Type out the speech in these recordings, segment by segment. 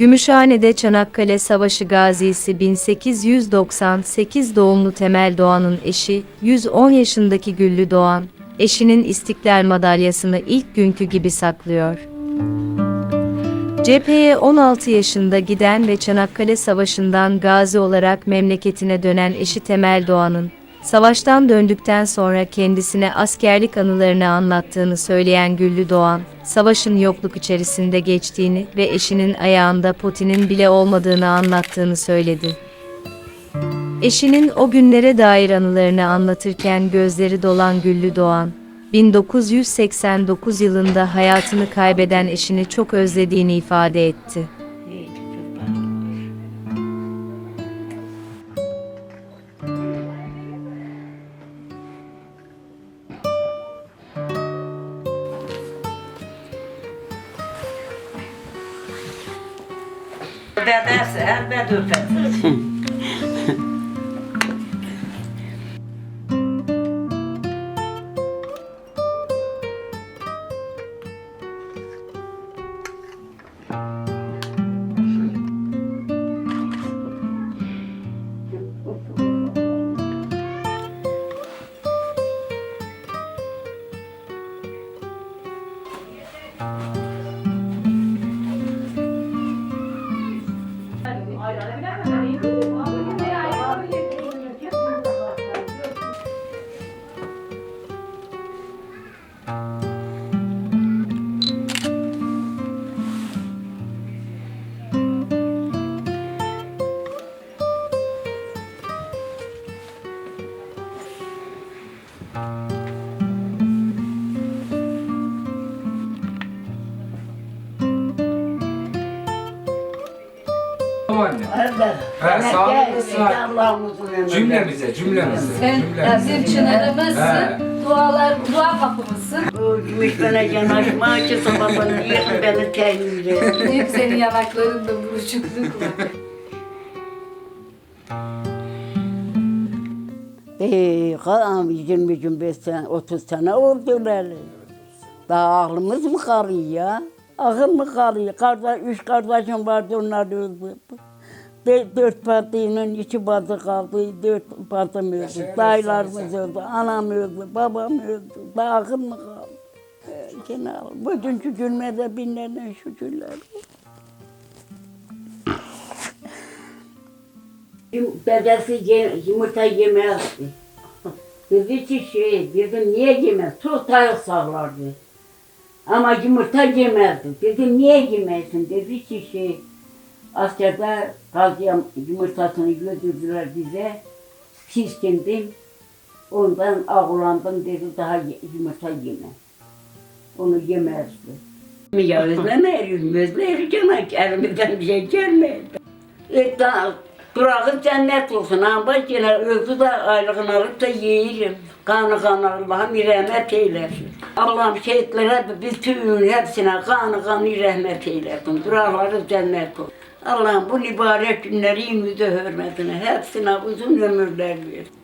Gümüşhane'de Çanakkale Savaşı gazisi 1898 doğumlu Temel Doğan'ın eşi, 110 yaşındaki Güllü Doğan, eşinin İstiklal Madalyasını ilk günkü gibi saklıyor. Cepheye 16 yaşında giden ve Çanakkale Savaşı'ndan gazi olarak memleketine dönen eşi Temel Doğan'ın, savaştan döndükten sonra kendisine askerlik anılarını anlattığını söyleyen Güllü Doğan, savaşın yokluk içerisinde geçtiğini ve eşinin ayağında potinin bile olmadığını anlattığını söyledi. Eşinin o günlere dair anılarını anlatırken gözleri dolan Güllü Doğan, 1989 yılında hayatını kaybeden eşini çok özlediğini ifade etti. Det är det, det är det du anne. Elbet. Ha, sağlıklı sıhhat. Cümlemize, cümlemize. Sen cümlemize. bizim çınarımızsın, He. dualar, dua kapımızsın. Bu gümüş bana yanaşma ki sabahını yıkın beni teyyüre. Hep senin yanaklarında buruşukluk var. Ee, kaam 20 25 sene, 30 sene oldu öyle. Daha aklımız mı kalıyor ya? Akıl mı kalıyor? Kardeş, üç kardeşim vardı onlar öldü. De, dört partinin iki batı kaldı, dört partım öldü. Dayılarımız öldü, anam öldü, babam öldü. Daha akıl mı kaldı? Cenab-ı Bugünkü günlerde binlerden şükürler. Dedesi ye, yumurta yemezdi. Dedi ki şey, dedim niye yemez? Çok dayak sağlardı. Ama yumurta yemezdi. Dedim niye yemezsin? Dedi ki şey, askerde gazya yumurtasını götürdüler bize. Piskindim. Ondan ağlandım dedi daha yumurta yeme. Onu yemezdi. Ya özlemeyiz, özleyiz gene elimizden bir şey gelmedi. E, da, durağı cennet olsun ama yine öldü de aylığını alıp da yiyirim. Kanı kanı Allah'ım rahmet eylesin. Allah'ım şehitlere bütün hepsine kanı kanı rahmet eylesin. Duraları cennet olsun. Allah'ım bu mübarek günleri yüzü hürmetine hepsine uzun ömürler versin.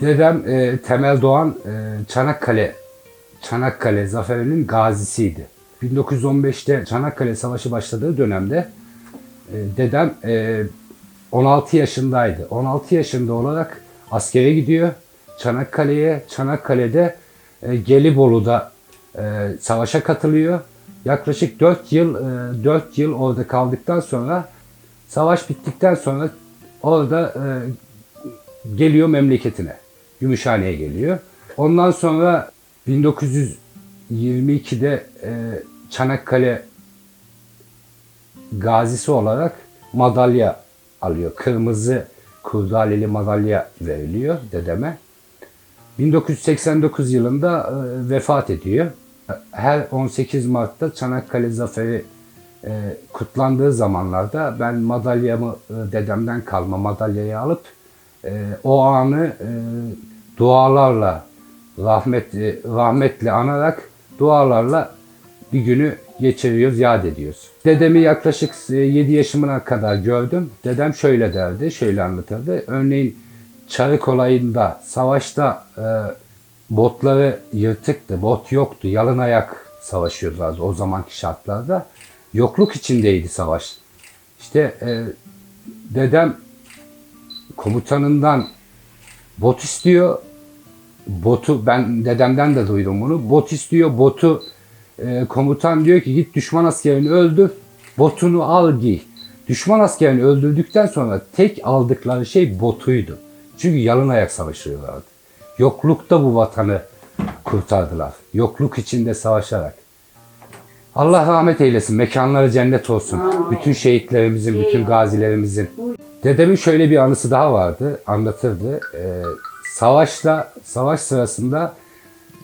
Dedem e, Temel Doğan e, Çanakkale Çanakkale zaferinin gazisiydi. 1915'te Çanakkale Savaşı başladığı dönemde e, dedem e, 16 yaşındaydı. 16 yaşında olarak askere gidiyor. Çanakkale'ye, Çanakkale'de e, Gelibolu'da e, savaşa katılıyor. Yaklaşık 4 yıl e, 4 yıl orada kaldıktan sonra savaş bittikten sonra orada e, geliyor memleketine. Gümüşhane'ye geliyor. Ondan sonra 1922'de e, Çanakkale gazisi olarak madalya alıyor. Kırmızı kurdaleli madalya veriliyor dedeme. 1989 yılında e, vefat ediyor. Her 18 Mart'ta Çanakkale Zaferi e, kutlandığı zamanlarda ben madalyamı e, dedemden kalma madalyayı alıp e, o anı e, dualarla rahmet e, rahmetle anarak dualarla bir günü geçiriyoruz, yad ediyoruz. Dedemi yaklaşık 7 yaşımına kadar gördüm. Dedem şöyle derdi, şöyle anlatırdı. Örneğin Çarık olayında, savaşta e, botları yırtıktı, bot yoktu, yalın ayak savaşıyorlardı o zamanki şartlarda. Yokluk içindeydi savaş. İşte e, dedem komutanından bot istiyor. Botu ben dedemden de duydum bunu. Bot istiyor. Botu e, komutan diyor ki git düşman askerini öldür. Botunu al giy. Düşman askerini öldürdükten sonra tek aldıkları şey botuydu. Çünkü yalın ayak savaşıyorlardı. Yoklukta bu vatanı kurtardılar. Yokluk içinde savaşarak. Allah rahmet eylesin. Mekanları cennet olsun. Bütün şehitlerimizin, bütün gazilerimizin. Dedemin şöyle bir anısı daha vardı. Anlatırdı. Ee, savaşta, savaş sırasında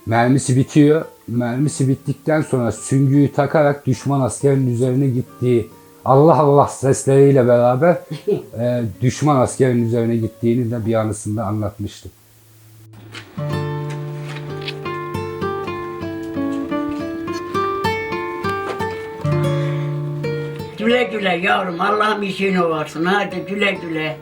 mermisi bitiyor. Mermisi bittikten sonra süngüyü takarak düşman askerinin üzerine gittiği Allah Allah sesleriyle beraber e, düşman askerinin üzerine gittiğini de bir anısında anlatmıştı. Güle güle yavrum Allah'ım işini varsın hadi güle güle.